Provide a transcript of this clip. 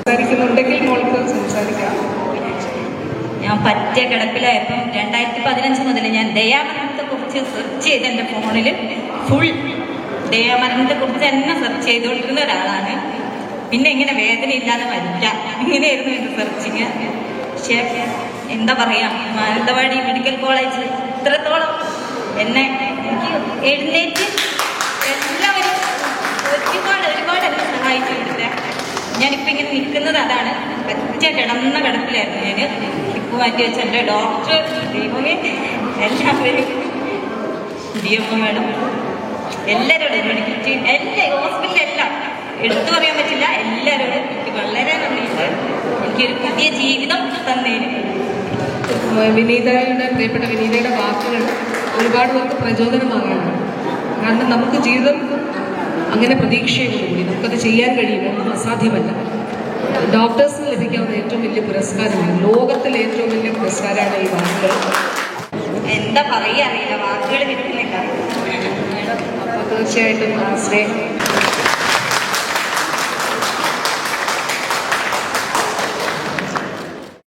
സംസാരിക്കുന്നുണ്ടെങ്കിൽ മോൾക്ക് സംസാരിക്കാം. ഞാൻ പറ്റിയ കിടപ്പിലായപ്പം രണ്ടായിരത്തി പതിനഞ്ച് മുതൽ ഞാൻ ദയാമരണത്തെ കുറിച്ച് സെർച്ച് ചെയ്ത് എന്റെ ഫോണിൽ ഫുൾ ദയാമരണത്തെ കുറിച്ച് തന്നെ സെർച്ച് ചെയ്തുകൊണ്ടിരുന്ന ഒരാളാണ്. പിന്നെ ഇങ്ങനെ വേദന ഇല്ലാതെ മരിക്കാം ഇങ്ങനെയായിരുന്നു എന്റെ സെർച്ചിങ് പക്ഷേ എന്താ പറയാ മാനന്തവാടി മെഡിക്കൽ കോളേജിൽ ഇത്രത്തോളം എന്നെ എനിക്ക് എഴുന്നേറ്റ് എല്ലാവരും ഒരുപാട് ഒരുപാട് എന്നെ സഹായിച്ചിട്ടുണ്ട് ഞാനിപ്പോൾ ഇങ്ങനെ നിൽക്കുന്നത് അതാണ്. പറ്റ കിടന്ന കിടപ്പിലായിരുന്നു ഞാൻ ഇപ്പൊ മാറ്റി വെച്ച എന്റെ ഡോക്ടർ ദൈവമേ എല്ലാവരും ഡി എം മേഡം എല്ലാവരോടും മെഡിക്കൽ ടീം എല്ലാ. ഹോസ്പിറ്റലെല്ലാം എടുത്തു പറയാൻ പറ്റില്ല. എല്ലാവരോടും എനിക്ക് വളരെ നന്ദിയുണ്ട്. എനിക്കൊരു പുതിയ ജീവിതം തന്നേന്. വിനീതയുടെ പ്രിയപ്പെട്ട വിനീതയുടെ വാക്കുകൾ ഒരുപാട് പേർക്ക് പ്രചോദനമാകാനാണ്. കാരണം നമുക്ക് ജീവിതം അങ്ങനെ പ്രതീക്ഷയോടുകൂടി നമുക്കത് ചെയ്യാൻ കഴിയുമോ? അസാധ്യമല്ല. ഡോക്ടേഴ്സിന് ലഭിക്കാവുന്ന ഏറ്റവും വലിയ പുരസ്കാരമാണ് ലോകത്തിലെ ഏറ്റവും വലിയ പുരസ്കാരമാണ് ഈ വാക്കുകൾ. എന്താ പറയുക? അറിയില്ല. വാക്കുകൾ കിട്ടുന്നില്ല അപ്പോൾ തീർച്ചയായിട്ടും ശ്രീ